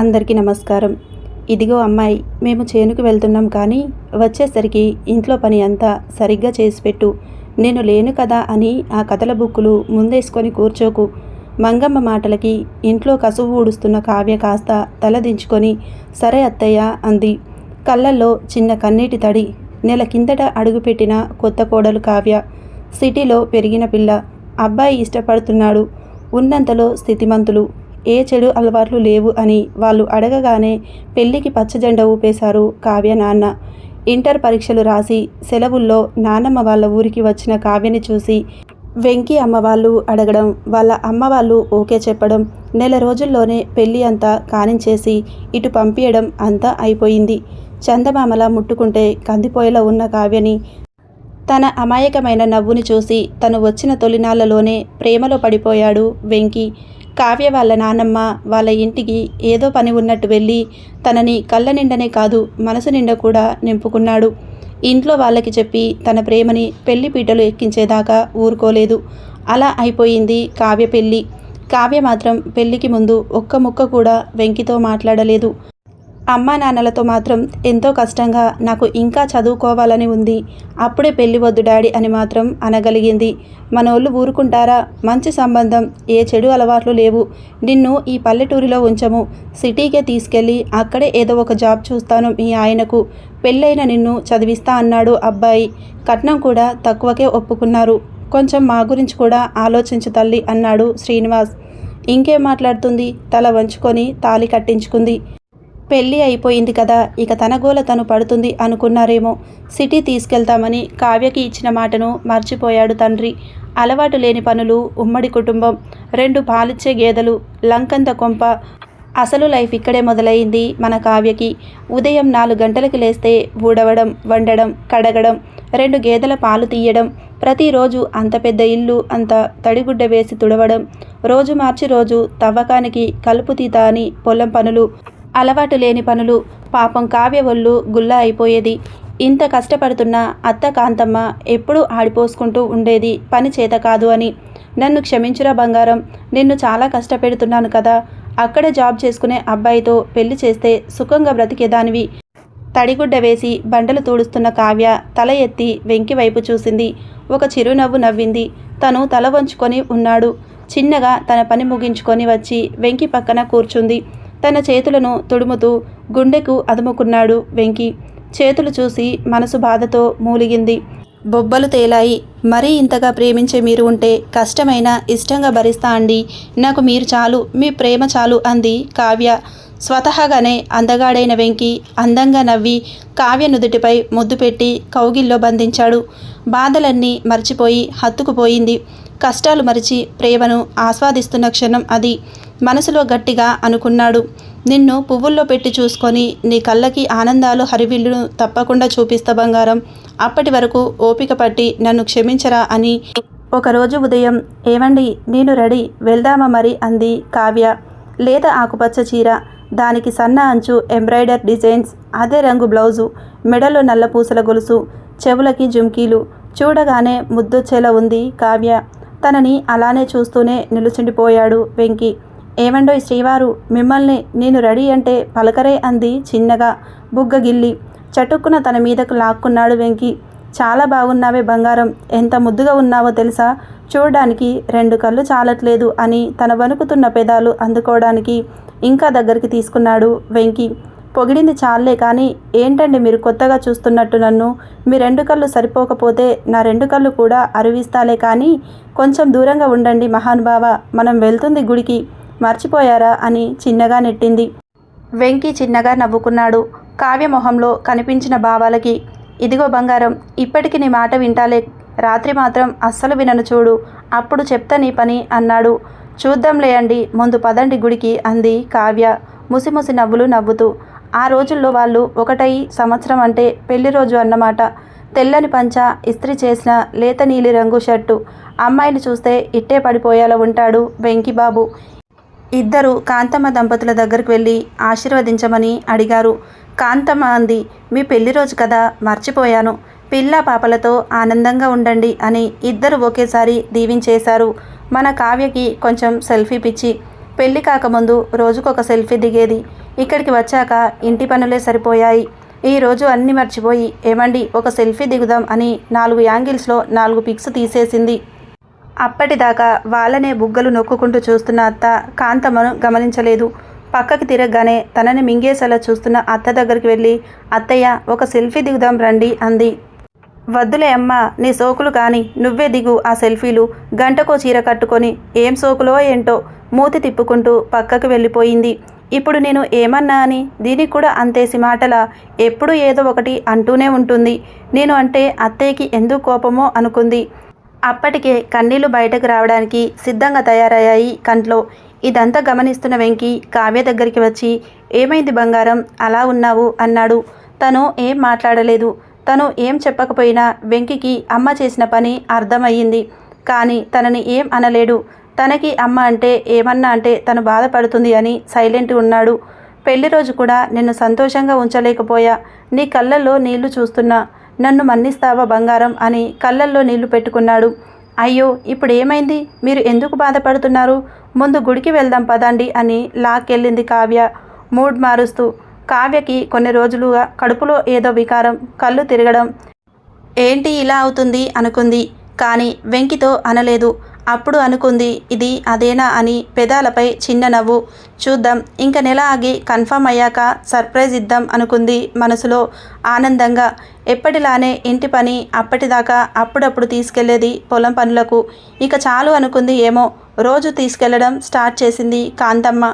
అందరికీ నమస్కారం. ఇదిగో అమ్మాయి మేము చేనుకు వెళ్తున్నాం కానీ వచ్చేసరికి ఇంట్లో పని అంతా సరిగ్గా చేసి పెట్టు. నేను లేను కదా అని ఆ కథల బుక్కులు ముందేసుకొని కూర్చోకు. మంగమ్మ మాటలకి ఇంట్లో కసువు ఊడుస్తున్న కావ్య కాస్త తలదించుకొని సరే అత్తయ్య అంది. కళ్ళల్లో చిన్న కన్నీటి తడి నెల కిందట అడుగుపెట్టిన కొత్త కోడలు కావ్య సిటీలో పెరిగిన పిల్ల అబ్బాయి ఇష్టపడుతున్నాడు ఉన్నంతలో స్థితిమంతులు. ఏ చెడు అలవాట్లు లేవు అని వాళ్ళు అడగగానే పెళ్ళికి పచ్చజెండ ఊపేశారు కావ్య నాన్న. ఇంటర్ పరీక్షలు రాసి సెలవుల్లో నానమ్మ వాళ్ళ ఊరికి వచ్చిన కావ్యని చూసి వెంకీ అమ్మ వాళ్ళు అడగడం వాళ్ళ అమ్మ వాళ్ళు ఓకే చెప్పడం నెల రోజుల్లోనే పెళ్ళి అంతా కానించేసి ఇటు పంపించడం అంతా అయిపోయింది. చందమామలా ముట్టుకుంటే కందిపోయేలా ఉన్న కావ్యని తన అమాయకమైన నవ్వుని చూసి తను వచ్చిన తొలినాళ్ళలోనే ప్రేమలో పడిపోయాడు వెంకీ. కావ్య వాళ్ళ నానమ్మ వాళ్ళ ఇంటికి ఏదో పని ఉన్నట్టు వెళ్ళి తనని కళ్ళ నిండనే కాదు మనసు నిండా కూడా నింపుకున్నాడు. ఇంట్లో వాళ్ళకి చెప్పి తన ప్రేమని పెళ్ళి పీటలు ఎక్కించేదాకా ఊరుకోలేదు. అలా అయిపోయింది కావ్య పెళ్ళి కావ్య మాత్రం పెళ్ళికి ముందు ఒక్క ముక్క కూడా వెంకితో మాట్లాడలేదు. అమ్మా నాన్నలతో మాత్రం ఎంతో కష్టంగా నాకు ఇంకా చదువుకోవాలని ఉంది. అప్పుడే పెళ్ళి వద్దు డాడీ అని మాత్రం అనగలిగింది. మనోళ్ళు ఊరుకుంటారా? మంచి సంబంధం. ఏ చెడు అలవాట్లు లేవు. నిన్ను ఈ పల్లెటూరిలో ఉంచము. సిటీకే తీసుకెళ్ళి అక్కడే ఏదో ఒక జాబ్ చూస్తాను మీ ఆయనకు. పెళ్ళైన నిన్ను చదివిస్తా అన్నాడు అబ్బాయి. కట్నం కూడా తక్కువకే ఒప్పుకున్నారు. కొంచెం మా గురించి కూడా ఆలోచించు తల్లి అన్నాడు శ్రీనివాస్. ఇంకేం మాట్లాడుతుంది? తల వంచుకొని తాలి కట్టించుకుంది. పెళ్ళి అయిపోయింది కదా ఇక తన గోల తను పడుతుంది అనుకున్నారేమో. సిటీ తీసుకెళ్తామని కావ్యకి ఇచ్చిన మాటను మర్చిపోయాడు తండ్రి. అలవాటు లేని పనులు ఉమ్మడి కుటుంబం రెండు పాలిచ్చే గేదెలు లంకంత కొంప. అసలు లైఫ్ ఇక్కడే మొదలైంది మన కావ్యకి. ఉదయం నాలుగు గంటలకు లేస్తే ఊడవడం వండడం కడగడం రెండు గేదెల పాలు తీయడం ప్రతిరోజు అంత పెద్ద ఇల్లు అంత తడిగుడ్డ వేసి తుడవడం రోజు మార్చి రోజు తవ్వకానికి కలుపు తీత అని పొలం పనులు అలవాటు లేని పనులు పాపం కావ్య ఒళ్ళు గుల్ల అయిపోయేది. ఇంత కష్టపడుతున్న అత్త కాంతమ్మ ఎప్పుడూ ఆడిపోసుకుంటూ ఉండేది పని చేత కాదు అని. నన్ను క్షమించురా బంగారం నిన్ను చాలా కష్టపెడుతున్నాను కదా. అక్కడ జాబ్ చేసుకునే అబ్బాయితో పెళ్ళి చేస్తే సుఖంగా బ్రతికేదానివి. తడిగుడ్డ వేసి బండలు తూడుస్తున్న కావ్య తల ఎత్తి వెంకి వైపు చూసింది. ఒక చిరునవ్వు నవ్వింది. తను తల వంచుకొని ఉన్నాడు. చిన్నగా తన పని ముగించుకొని వచ్చి వెంకి పక్కన కూర్చుంది. తన చేతులను తుడుముతూ గుండెకు అదుముకున్నాడు వెంకి. చేతులు చూసి మనసు బాధతో మూలిగింది. బొబ్బలు తేలాయి. మరీ ఇంతగా ప్రేమించే మీరు ఉంటే కష్టమైన ఇష్టంగా భరిస్తా అండి. నాకు మీరు చాలు మీ ప్రేమ చాలు అంది కావ్య. స్వతహాగానే అందగాడైన వెంకి అందంగా నవ్వి కావ్య నుదుటిపై ముద్దు పెట్టి కౌగిల్లో బంధించాడు. బాధలన్నీ మర్చిపోయి హత్తుకుపోయింది. కష్టాలు మరిచి ప్రేమను ఆస్వాదిస్తున్న క్షణం అది. మనసులో గట్టిగా అనుకున్నాడు. నిన్ను పువ్వుల్లో పెట్టి చూసుకొని నీ కళ్ళకి ఆనందాలు హరివిల్లును తప్పకుండా చూపిస్తా బంగారం. అప్పటి వరకు ఓపిక పట్టి నన్ను క్షమించరా అని. ఒకరోజు ఉదయం ఏమండి నేను రెడీ వెళ్దామా మరి అంది కావ్య. లేత ఆకుపచ్చ చీర దానికి సన్న అంచు ఎంబ్రాయిడర్ డిజైన్స్ అదే రంగు బ్లౌజు మెడలో నల్ల పూసల గొలుసు చెవులకి జుమ్కీలు. చూడగానే ముద్దొచ్చేలా ఉంది కావ్య. తనని అలానే చూస్తూనే నిలుచుండిపోయాడు వెంకి. ఏమండోయ్ శ్రీవారు మిమ్మల్ని నేను రెడీ అంటే పలకరే అంది చిన్నగా బుగ్గగిల్లి చటుక్కున తన మీదకు లాక్కున్నాడు వెంకి. చాలా బాగున్నావే బంగారం ఎంత ముద్దుగా ఉన్నావో తెలుసా? చూడడానికి రెండు కళ్ళు చాలట్లేదు అని తన వణుకుతున్న పెదాలు అందుకోవడానికి ఇంకా దగ్గరికి తీసుకున్నాడు వెంకి. పొగిడింది చాలే కానీ ఏంటండి మీరు కొత్తగా చూస్తున్నట్టు నన్ను? మీ రెండు కళ్ళు సరిపోకపోతే నా రెండు కళ్ళు కూడా అరువిస్తాలే కానీ కొంచెం దూరంగా ఉండండి మహానుభావ మనం వెళ్తుంది గుడికి. మర్చిపోయారా అని చిన్నగా నెట్టింది. వెంకి చిన్నగా నవ్వుకున్నాడు. కావ్య మొహంలో కనిపించిన భావాలకి ఇదిగో బంగారం ఇప్పటికి నీ మాట వింటాలే. రాత్రి మాత్రం అస్సలు వినను చూడు. అప్పుడు చెప్తా నీ పని అన్నాడు. చూద్దాంలే అండి ముందు పదండి గుడికి అంది కావ్య. ముసిముసి నవ్వులు నవ్వుతూ ఆ రోజుల్లో వాళ్ళు ఒకటై సంవత్సరం అంటే పెళ్ళి రోజు అన్నమాట. తెల్లని పంచ ఇస్త్రీ చేసిన లేత నీలి రంగు షర్టు. అమ్మాయిని చూస్తే ఇట్టే పడిపోయేలా ఉంటాడు వెంకిబాబు. ఇద్దరు కాంతమ్మ దంపతుల దగ్గరికి వెళ్ళి ఆశీర్వదించమని అడిగారు. కాంతమ్మ అంది మీ పెళ్ళి రోజు కదా మర్చిపోయాను. పిల్ల పాపలతో ఆనందంగా ఉండండి అని ఇద్దరు ఒకేసారి దీవించేశారు. మన కావ్యకి కొంచెం సెల్ఫీ పిచ్చి. పెళ్ళి కాకముందు రోజుకొక సెల్ఫీ దిగేది. ఇక్కడికి వచ్చాక ఇంటి పనులే సరిపోయాయి. ఈరోజు అన్నీ మర్చిపోయి ఏమండి ఒక సెల్ఫీ దిగుదాం అని నాలుగు యాంగిల్స్లో నాలుగు పిక్స్ తీసేసింది. అప్పటిదాకా వాళ్ళనే బుగ్గలు నొక్కుకుంటూ చూస్తున్న అత్త కాంతమ్మను గమనించలేదు. పక్కకి తిరగగానే తనని మింగేసేలా చూస్తున్న అత్త దగ్గరికి వెళ్ళి అత్తయ్య ఒక సెల్ఫీ దిగుదాం రండి అంది. వద్దులే అమ్మా నీ సోకులు కాని నువ్వే దిగు ఆ సెల్ఫీలు. గంటకో చీర కట్టుకొని ఏం సోకులో ఏంటో మూతి తిప్పుకుంటూ పక్కకు వెళ్ళిపోయింది. ఇప్పుడు నేను ఏమన్నా అని? దీనికి కూడా అంతేసి మాటల? ఎప్పుడు ఏదో ఒకటి అంటూనే ఉంటుంది. నేను అంటే అత్తయ్యకి ఎందుకు కోపమో అనుకుంది. అప్పటికే కన్నీళ్ళు బయటకు రావడానికి సిద్ధంగా తయారయ్యాయి కంట్లో. ఇదంతా గమనిస్తున్న వెంకి కావ్య దగ్గరికి వచ్చి ఏమైంది బంగారం? అలా ఉన్నావు? అన్నాడు. తను ఏం మాట్లాడలేదు. తను ఏం చెప్పకపోయినా వెంకికి అమ్మ చేసిన పని అర్థమయ్యింది. కానీ తనని ఏం అనలేడు. తనకి అమ్మ అంటే ఏమన్నా అంటే తను బాధపడుతుంది అని సైలెంట్ ఉన్నాడు. పెళ్ళి రోజు కూడా నిన్ను సంతోషంగా ఉంచలేకపోయా. నీ కళ్ళల్లో నీళ్ళు చూస్తున్నా. నన్ను మన్నిస్తావా బంగారం అని కళ్ళల్లో నీళ్ళు పెట్టుకున్నాడు. అయ్యో ఇప్పుడు ఏమైంది? మీరు ఎందుకు బాధపడుతున్నారు? ముందు గుడికి వెళ్దాం పదండి అని లాక్కెళ్ళింది కావ్య. మూడ్ మారుస్తూ కావ్యకి కొన్ని రోజులుగా కడుపులో ఏదో వికారం కళ్ళు తిరగడం. ఏంటి ఇలా అవుతుంది? అనుకుంది. కానీ వెంకితో అనలేదు. అప్పుడు అనుకుంది ఇది అదేనా అని పెదాలపై చిన్న నవ్వు. చూద్దాం ఇంక నెల ఆగి కన్ఫర్మ్ అయ్యాక సర్ప్రైజ్ ఇద్దాం అనుకుంది మనసులో ఆనందంగా. ఎప్పటిలానే ఇంటి పని అప్పటిదాకా అప్పుడప్పుడు తీసుకెళ్ళేది పొలం పనులకు. ఇక చాలు అనుకుంది ఏమో. రోజు తీసుకెళ్ళడం స్టార్ట్ చేసింది కాంతమ్మ.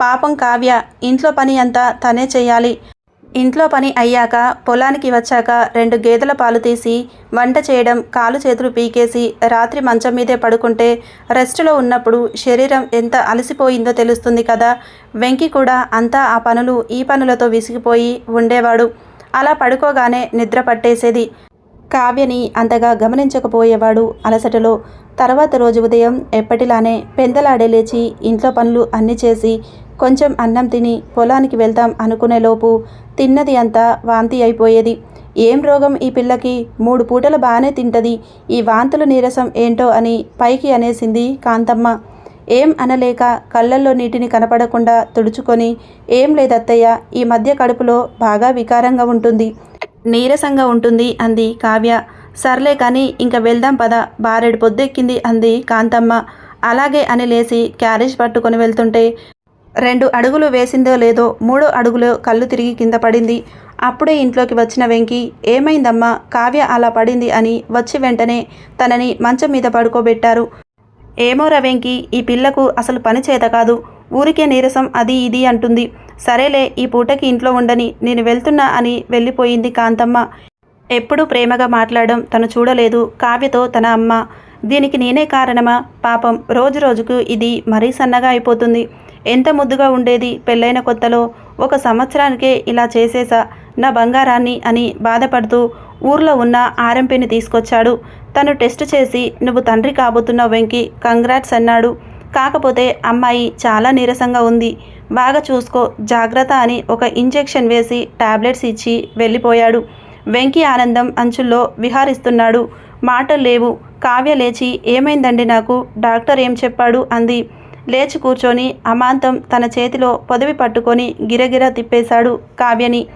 పాపం కావ్య ఇంట్లో పని అంతా తనే చేయాలి. ఇంట్లో పని అయ్యాక పొలానికి వచ్చాక రెండు గేదెల పాలు తీసి వంట చేయడం కాలు చేతులు పీకేసి రాత్రి మంచం మీదే పడుకుంటే రెస్ట్లో ఉన్నప్పుడు శరీరం ఎంత అలసిపోయిందో తెలుస్తుంది కదా. వెంకి కూడా అంతా ఆ పనులు ఈ పనులతో విసిగిపోయి ఉండేవాడు. అలా పడుకోగానే నిద్ర పట్టేసేది. కావ్యని అంతగా గమనించకపోయేవాడు అలసటలో. తర్వాత రోజు ఉదయం ఎప్పటిలానే పెందలాడే లేచి ఇంట్లో పనులు అన్నీ చేసి కొంచెం అన్నం తిని పొలానికి వెళ్దాం అనుకునేలోపు తిన్నది అంతా వాంతి అయిపోయేది. ఏం రోగం ఈ పిల్లకి? మూడు పూటలు బాగానే తింటది. ఈ వాంతుల నీరసం ఏంటో అని పైకి అనేసింది కాంతమ్మ. ఏం అనలేక కళ్ళల్లో నీటిని కనపడకుండా తుడుచుకొని ఏం లేదత్తయ్య ఈ మధ్య కడుపులో బాగా వికారంగా ఉంటుంది. నీరసంగా ఉంటుంది అంది కావ్య. సర్లే కానీ ఇంక వెళ్దాం పద. బారెడు పొద్దెక్కింది అంది కాంతమ్మ. అలాగే అని లేచి క్యారేజ్ పట్టుకొని వెళ్తుంటే రెండు అడుగులు వేసిందో లేదో మూడో అడుగులో కళ్ళు తిరిగి కింద పడింది. అప్పుడే ఇంట్లోకి వచ్చిన వెంకి ఏమైందమ్మా కావ్య అలా పడింది అని వచ్చి వెంటనే తనని మంచం మీద పడుకోబెట్టారు. ఏమో వెంకి ఈ పిల్లకు అసలు పని చేత కాదు. ఊరికే నీరసం అది ఇది అంటుంది. సరేలే ఈ పూటకి ఇంట్లో ఉండని నేను వెళ్తున్నా అని వెళ్ళిపోయింది కాంతమ్మ. ఎప్పుడూ ప్రేమగా మాట్లాడడం తను చూడలేదు. కావ్యతో తన అమ్మ దీనికి నేనే కారణమా? పాపం రోజు రోజుకు ఇది మరీ సన్నగా అయిపోతుంది. ఎంత ముద్దుగా ఉండేది పెళ్ళైన కొత్తలో. ఒక సంవత్సరానికే ఇలా చేసేసా. నా బంగారాన్ని అని బాధపడుతూ ఊర్లో ఉన్న ఆర్ఎంపీని తీసుకొచ్చాడు. తను టెస్ట్ చేసి నువ్వు తండ్రి కాబోతున్నావు వెంకి కంగ్రాట్స్ అన్నాడు. కాకపోతే అమ్మాయి చాలా నీరసంగా ఉంది. బాగా చూసుకో జాగ్రత్త అని ఒక ఇంజెక్షన్ వేసి టాబ్లెట్స్ ఇచ్చి వెళ్ళిపోయాడు. వెంకీ ఆనందం అంచుల్లో విహారిస్తున్నాడు. మాటలు లేవు. కావ్య లేచి ఏమైందండి నాకు? డాక్టర్ ఏం చెప్పాడు? అంది. లేచి కూర్చొని అమాంతం తన చేతిలో పొదవి పట్టుకొని గిరగిర తిప్పేశాడు కావ్యని.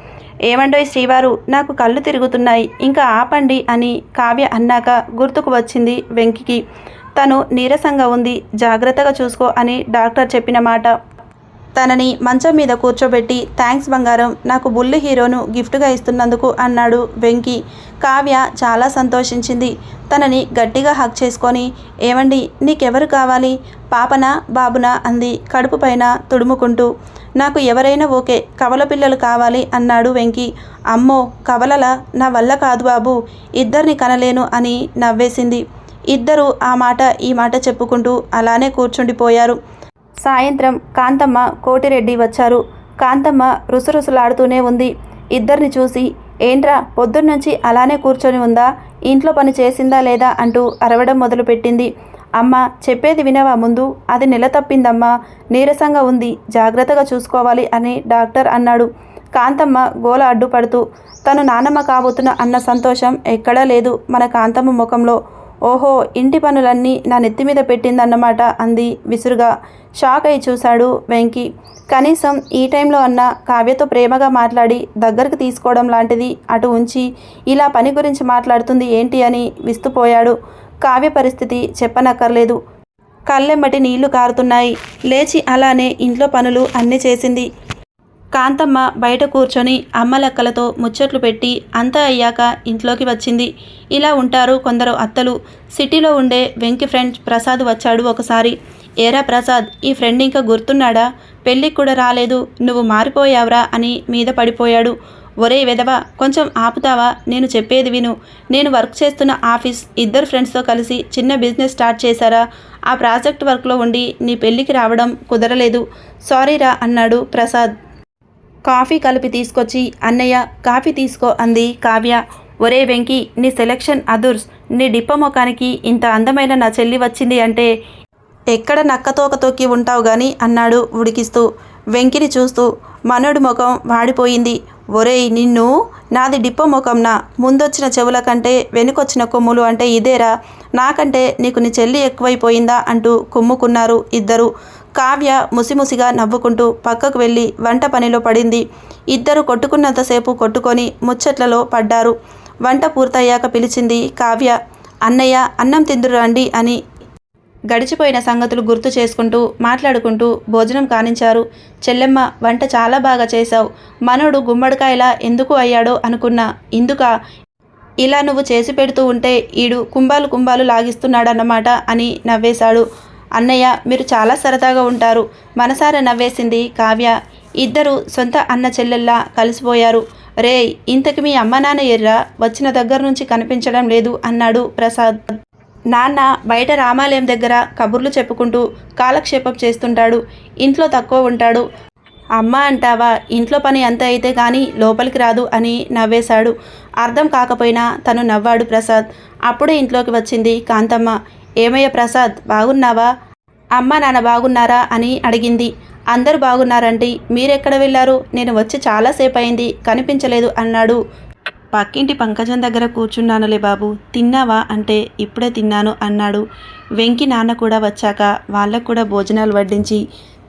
ఏమండోయ్ శ్రీవారు? నాకు కళ్ళు తిరుగుతున్నాయి. ఇంకా ఆపండి అని కావ్య అన్నాక గుర్తుకు వచ్చింది వెంకికి. తను నీరసంగా ఉంది. జాగ్రత్తగా చూసుకో అని డాక్టర్ చెప్పిన మాట. తనని మంచం మీద కూర్చోబెట్టి థ్యాంక్స్ బంగారం నాకు బుల్లి హీరోను గిఫ్ట్గా ఇస్తున్నందుకు అన్నాడు వెంకీ. కావ్య చాలా సంతోషించింది. తనని గట్టిగా హక్ చేసుకొని ఏమండి నీకెవరు కావాలి? పాపనా బాబునా? అంది కడుపు పైన తుడుముకుంటూ. నాకు ఎవరైనా ఓకే కవల పిల్లలు కావాలి అన్నాడు వెంకీ. అమ్మో కవలల నా వల్ల కాదు బాబు ఇద్దరిని కనలేను అని నవ్వేసింది. ఇద్దరు ఆ మాట ఈ మాట చెప్పుకుంటూ అలానే కూర్చుండిపోయారు. సాయంత్రం కాంతమ్మ కోటిరెడ్డి వచ్చారు. కాంతమ్మ రుసరుసలాడుతూనే ఉంది. ఇద్దరిని చూసి ఏంట్రా పొద్దున్నుంచి అలానే కూర్చొని ఉందా? ఇంట్లో పని చేసిందా లేదా? అంటూ అరవడం మొదలుపెట్టింది. అమ్మ చెప్పేది వినవా ముందు? అది నెల తప్పిందమ్మా. నీరసంగా ఉంది. జాగ్రత్తగా చూసుకోవాలి అని డాక్టర్ అన్నాడు. కాంతమ్మ గోల అడ్డుపడుతూ తను నానమ్మ కాబోతున్న అన్న సంతోషం ఎక్కడా లేదు మన కాంతమ్మ ముఖంలో. ఓహో ఇంటి పనులన్నీ నా నెత్తి మీద పెట్టిందన్నమాట అంది విసురుగా. షాక్ అయి చూశాడు వెంకీ. కనీసం ఈ టైంలో అన్న కావ్యతో ప్రేమగా మాట్లాడి దగ్గరకు తీసుకోవడం లాంటిది అటు ఉంచి ఇలా పని గురించి మాట్లాడుతుంది ఏంటి అని విస్తుపోయాడు. కావ్య పరిస్థితి చెప్పనక్కర్లేదు. కళ్ళెమ్మటి నీళ్ళు కారుతున్నాయి. లేచి అలానే ఇంట్లో పనులు అన్నీ చేసింది. కాంతమ్మ బయట కూర్చొని అమ్మలక్కలతో ముచ్చట్లు పెట్టి అంతా అయ్యాక ఇంట్లోకి వచ్చింది. ఇలా ఉంటారు కొందరు అత్తలు. సిటీలో ఉండే వెంకి ఫ్రెండ్ ప్రసాద్ వచ్చాడు ఒకసారి. ఏరా ప్రసాద్ ఈ ఫ్రెండ్ ఇంకా గుర్తున్నాడా? పెళ్ళికి కూడా రాలేదు. నువ్వు మారిపోయావురా అని మీద పడిపోయాడు. ఒరే వెదవా కొంచెం ఆపుతావా? నేను చెప్పేది విను. నేను వర్క్ చేస్తున్న ఆఫీస్ ఇద్దరు ఫ్రెండ్స్తో కలిసి చిన్న బిజినెస్ స్టార్ట్ చేశారా? ఆ ప్రాజెక్ట్ వర్క్లో ఉండి నీ పెళ్ళికి రావడం కుదరలేదు. సారీరా అన్నాడు ప్రసాద్. కాఫీ కలిపి తీసుకొచ్చి అన్నయ్య కాఫీ తీసుకో అంది కావ్య. ఒరే వెంకి నీ సెలెక్షన్ అదుర్స్. నీ డిప్ప ముఖానికి ఇంత అందమైన నా చెల్లి వచ్చింది అంటే ఎక్కడ నక్కతోక తొక్కి ఉంటావు గాని అన్నాడు ఉడికిస్తూ. వెంకిని చూస్తూ మనోడి ముఖం వాడిపోయింది. ఒరేయ్ నిన్ను నాది డిప్ప ముఖంనా? ముందొచ్చిన చెవుల కంటే వెనుకొచ్చిన కొమ్ములు అంటే ఇదేరా? నాకంటే నీకు నీ చెల్లి ఎక్కువైపోయిందా అంటూ కుమ్ముకున్నారు ఇద్దరు. కావ్య ముసిముసిగా నవ్వుకుంటూ పక్కకు వెళ్ళి వంట పనిలో పడింది. ఇద్దరు కొట్టుకున్నంతసేపు కొట్టుకొని ముచ్చట్లలో పడ్డారు. వంట పూర్తయ్యాక పిలిచింది కావ్య అన్నయ్య అన్నం తిందురు రండి అని గడిచిపోయిన సంగతులు గుర్తు చేసుకుంటూ మాట్లాడుకుంటూ భోజనం కానించారు. చెల్లెమ్మ వంట చాలా బాగా చేశావు. మనోడు గుమ్మడికాయలా ఎందుకు అయ్యాడో అనుకున్నా. ఇందుక ఇలా నువ్వు చేసి పెడుతూ ఉంటే ఈడు కుంభాలు కుంభాలు లాగిస్తున్నాడన్నమాట అని నవ్వేశాడు. అన్నయ్య మీరు చాలా సరదాగా ఉంటారు. మనసారా నవ్వేసింది కావ్య. ఇద్దరు సొంత అన్న చెల్లెల్లా కలిసిపోయారు. రే ఇంతకి మీ అమ్మ నాన్న ఎర్రా? వచ్చిన దగ్గర నుంచి కనిపించడం లేదు అన్నాడు ప్రసాద్. నాన్న బయట రామాలయం దగ్గర కబుర్లు చెప్పుకుంటూ కాలక్షేపం చేస్తుంటాడు. ఇంట్లో తక్కువ ఉంటాడు. అమ్మ అంటావా ఇంట్లో పని అంత అయితే కానీ లోపలికి రాదు అని నవ్వేశాడు. అర్థం కాకపోయినా తను నవ్వాడు ప్రసాద్. అప్పుడే ఇంట్లోకి వచ్చింది కాంతమ్మ. ఏమయ్య ప్రసాద్ బాగున్నావా? అమ్మ నాన్న బాగున్నారా అని అడిగింది. అందరు బాగున్నారండి మీరెక్కడ వెళ్ళారు? నేను వచ్చి చాలాసేపు అయింది కనిపించలేదు అన్నాడు పక్కింటి పంకజం దగ్గర కూర్చున్నానులే బాబు. తిన్నావా? అంటే ఇప్పుడే తిన్నాను అన్నాడు. వెంకి నాన్న కూడా వచ్చాక వాళ్ళకు కూడా భోజనాలు వడ్డించి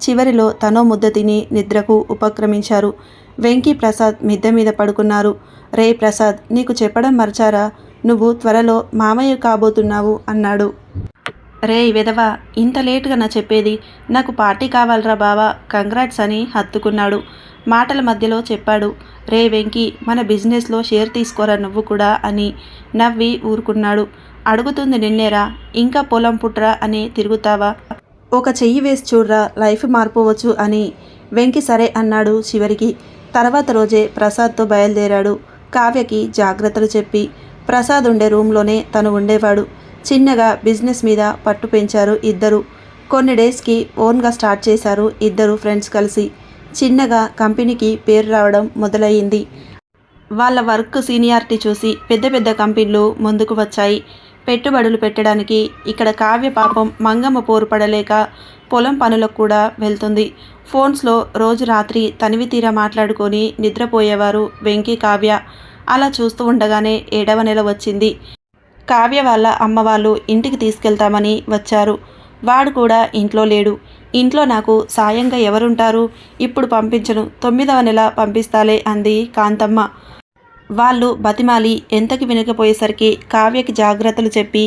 చివరిలో తనో ముద్ద తిని నిద్రకు ఉపక్రమించారు. వెంకీ ప్రసాద్ మిద్దె మీద పడుకున్నారు. రే ప్రసాద్ నీకు చెప్పడం మర్చారా? నువ్వు త్వరలో మామయ్య కాబోతున్నావు అన్నాడు. రే విధవా ఇంత లేటుగా నా చెప్పేది? నాకు పార్టీ కావాలరా బావా. కంగ్రాట్స్ అని హత్తుకున్నాడు. మాటల మధ్యలో చెప్పాడు. రే వెంకీ మన బిజినెస్లో షేర్ తీసుకోరా నువ్వు కూడా అని నవ్వి ఊరుకున్నాడు. అడుగుతుంది నిన్నేరా ఇంకా పొలం పుట్రా అని తిరుగుతావా? ఒక చెయ్యి వేసి చూడరా లైఫ్ మార్పోవచ్చు అని వెంకి సరే అన్నాడు చివరికి. తర్వాత రోజే ప్రసాద్తో బయలుదేరాడు. కావ్యకి జాగ్రత్తలు చెప్పి ప్రసాద్ ఉండే రూమ్లోనే తను ఉండేవాడు. చిన్నగా బిజినెస్ మీద పట్టు పెంచారు ఇద్దరు. కొన్ని డేస్కి ఓన్గా స్టార్ట్ చేశారు ఇద్దరు ఫ్రెండ్స్ కలిసి. చిన్నగా కంపెనీకి పేరు రావడం మొదలయ్యింది. వాళ్ళ వర్క్ సీనియారిటీ చూసి పెద్ద పెద్ద కంపెనీలు ముందుకు వచ్చాయి. పెట్టుబడులు పెట్టడానికి ఇక్కడ కావ్య పాపం మంగమ్మ పోరుపడలేక పొలం పనులకు కూడా వెళ్తుంది. ఫోన్స్లో రోజు రాత్రి తనివి తీర మాట్లాడుకొని నిద్రపోయేవారు వెంకీ కావ్య. అలా చూస్తూ ఉండగానే ఏడవ నెల వచ్చింది. కావ్య వాళ్ళ అమ్మ వాళ్ళు ఇంటికి తీసుకెళ్తామని వచ్చారు. వాడు కూడా ఇంట్లో లేడు. ఇంట్లో నాకు సాయంగా ఎవరుంటారు? ఇప్పుడు పంపించను. తొమ్మిదవ నెల పంపిస్తాలే అంది కాంతమ్మ. వాళ్ళు బతిమాలి ఎంతకి వినకపోయేసరికి కావ్యకి జాగ్రత్తలు చెప్పి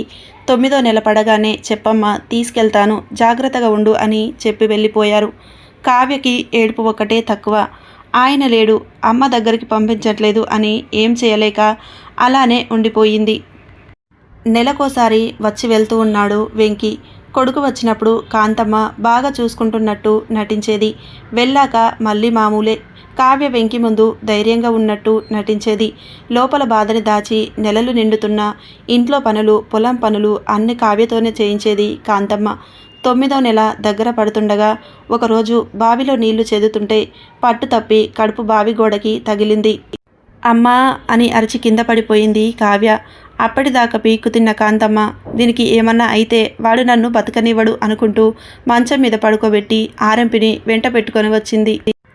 తొమ్మిదో నెల పడగానే చెప్పమ్మ తీసుకెళ్తాను జాగ్రత్తగా ఉండు అని చెప్పి వెళ్ళిపోయారు. కావ్యకి ఏడుపు ఒక్కటే తక్కువ. ఆయన లేడు అమ్మ దగ్గరికి పంపించట్లేదు అని ఏం చేయలేక అలానే ఉండిపోయింది. నెలకోసారి వచ్చి వెళ్తూ ఉన్నాడు వెంకి. కొడుకు వచ్చినప్పుడు కాంతమ్మ బాగా చూసుకుంటున్నట్టు నటించేది. వెళ్ళాక మళ్ళీ మామూలే. కావ్య వెంకి ముందు ధైర్యంగా ఉన్నట్టు నటించేది. లోపల బాధని దాచి నెలలు నిండుతున్న ఇంట్లో పనులు పొలం పనులు అన్ని కావ్యతోనే చేయించేది కాంతమ్మ. తొమ్మిదో నెల దగ్గర పడుతుండగా ఒకరోజు బావిలో నీళ్ళు చెదుతుంటే పట్టు తప్పి కడుపు బావి గోడకి తగిలింది. అమ్మా అని అరిచి కింద పడిపోయింది కావ్య. అప్పటిదాకా పీక్కు తిన్న కాంతమ్మ దీనికి ఏమన్నా అయితే వాడు నన్ను బతకనివ్వడు అనుకుంటూ మంచం మీద పడుకోబెట్టి ఆరంపిని వెంట పెట్టుకొని వచ్చింది.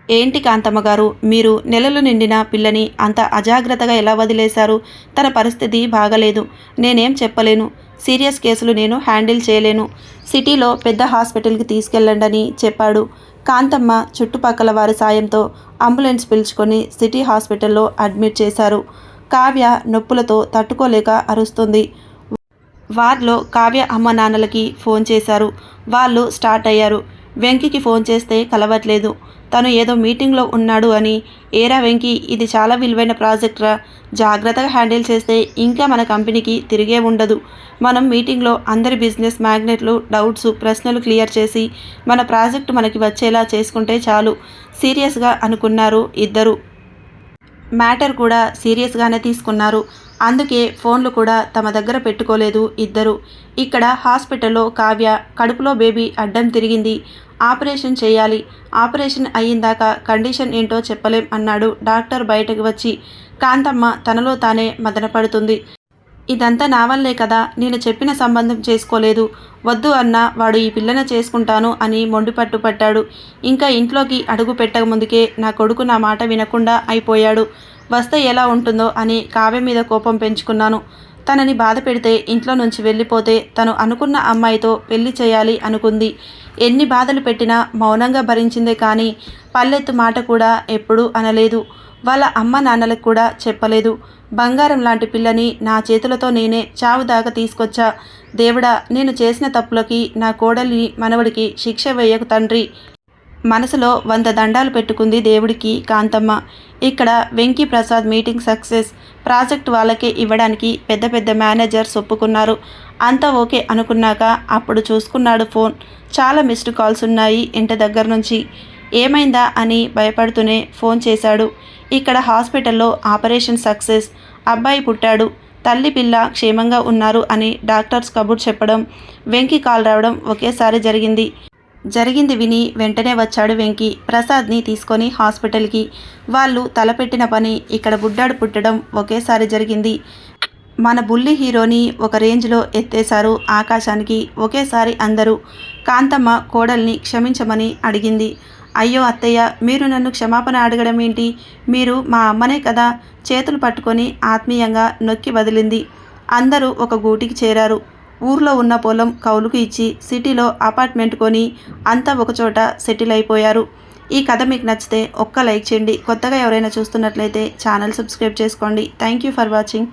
ఏంటి కాంతమ్మ గారు మీరు నెలలు నిండిన పిల్లని అంత అజాగ్రత్తగా ఎలా వదిలేశారు? తన పరిస్థితి బాగలేదు. నేనేం చెప్పలేను. సీరియస్ కేసులు నేను హ్యాండిల్ చేయలేను. సిటీలో పెద్ద హాస్పిటల్కి తీసుకెళ్ళండని చెప్పాడు. కాంతమ్మ చుట్టుపక్కల వారి సాయంతో అంబులెన్స్ పిలుచుకొని సిటీ హాస్పిటల్లో అడ్మిట్ చేశారు. కావ్య నొప్పులతో తట్టుకోలేక అరుస్తుంది. వార్లో కావ్య అమ్మ నాన్నలకి ఫోన్ చేశారు. వాళ్ళు స్టార్ట్ అయ్యారు. వెంకికి ఫోన్ చేస్తే కలవట్లేదు. తను ఏదో మీటింగ్లో ఉన్నాడు అని. ఏరా వెంకి ఇది చాలా విలువైన ప్రాజెక్ట్రా జాగ్రత్తగా హ్యాండిల్ చేస్తే ఇంకా మన కంపెనీకి తిరిగే ఉండదు. మనం మీటింగ్లో అందరి బిజినెస్ మ్యాగ్నెట్లు డౌట్స్ ప్రశ్నలు క్లియర్ చేసి మన ప్రాజెక్ట్ మనకి వచ్చేలా చేసుకుంటే చాలు. సీరియస్గా అనుకున్నారు ఇద్దరు. మ్యాటర్ కూడా సీరియస్గానే తీసుకున్నారు. అందుకే ఫోన్లు కూడా తమ దగ్గర పెట్టుకోలేదు ఇద్దరు. ఇక్కడ హాస్పిటల్లో కావ్య కడుపులో బేబీ అడ్డం తిరిగింది. ఆపరేషన్ చేయాలి. ఆపరేషన్ అయ్యిందాక కండిషన్ ఏంటో చెప్పలేం అన్నాడు డాక్టర్ బయటకు వచ్చి. కాంతమ్మ తనలో తానే మదనపడుతుంది. ఇదంతా నా వల్లే కదా నేను చెప్పిన సంబంధం చేసుకోలేదు. వద్దు అన్న వాడు ఈ పిల్లని చేసుకుంటాను అని మొండిపట్టు పట్టాడు. ఇంకా ఇంట్లోకి అడుగు పెట్టక ముందుకే నా కొడుకు నా మాట వినకుండా అయిపోయాడు. వస్తే ఎలా ఉంటుందో అని కావ్య మీద కోపం పెంచుకున్నాను. తనని బాధ పెడితే ఇంట్లో నుంచి వెళ్ళిపోతే తను అనుకున్న అమ్మాయితో పెళ్ళి చేయాలి అనుకుంది. ఎన్ని బాధలు పెట్టినా మౌనంగా భరించిందే కానీ పల్లెత్తు మాట కూడా ఎప్పుడూ అనలేదు. వాళ్ళ అమ్మ నాన్నలకు కూడా చెప్పలేదు. బంగారం లాంటి పిల్లని నా చేతులతో నేనే చావు దాకా తీసుకొచ్చా. దేవుడా నేను చేసిన తప్పులకి నా కోడలిని మనవడికి శిక్ష వేయకు తండ్రి. మనసులో వంద దండాలు పెట్టుకుంది దేవుడికి కాంతమ్మ. ఇక్కడ Venky Prasad meeting success. Project వాళ్ళకే ఇవ్వడానికి పెద్ద పెద్ద మేనేజర్స్ ఒప్పుకున్నారు. అంతా ఓకే అనుకున్నాక అప్పుడు చూసుకున్నాడు ఫోన్. చాలా మిస్డ్ కాల్స్ ఉన్నాయి ఇంటి దగ్గర నుంచి. ఏమైందా అని భయపడుతూనే ఫోన్ చేశాడు. ఇక్కడ హాస్పిటల్లో ఆపరేషన్ సక్సెస్. అబ్బాయి పుట్టాడు. తల్లి పిల్ల క్షేమంగా ఉన్నారు అని డాక్టర్స్ కబుర్ చెప్పడం వెంకి కాల్ రావడం ఒకేసారి జరిగింది. జరిగింది విని వెంటనే వచ్చాడు వెంకి. ప్రసాద్ని తీసుకొని హాస్పిటల్కి. వాళ్ళు తలపెట్టిన పని ఇక్కడ బుడ్డాడు పుట్టడం ఒకేసారి జరిగింది. మన బుల్లి హీరోని ఒక రేంజ్లో ఎత్తేశారు ఆకాశానికి ఒకేసారి అందరూ. కాంతమ్మ కోడల్ని క్షమించమని అడిగింది. అయ్యో అత్తయ్య మీరు నన్ను క్షమాపణ అడగడం ఏంటి? మీరు మా అమ్మనే కదా చేతులు పట్టుకొని ఆత్మీయంగా నొక్కి వదిలింది. అందరూ ఒక గూటికి చేరారు. ఊర్లో ఉన్న పొలం కౌలుకు ఇచ్చి సిటీలో అపార్ట్మెంట్ కొని అంతా ఒకచోట సెటిల్ అయిపోయారు. ఈ కథ మీకు నచ్చితే ఒక్క లైక్ చేయండి. కొత్తగా ఎవరైనా చూస్తున్నట్లయితే ఛానల్ సబ్స్క్రైబ్ చేసుకోండి. Thank you for watching.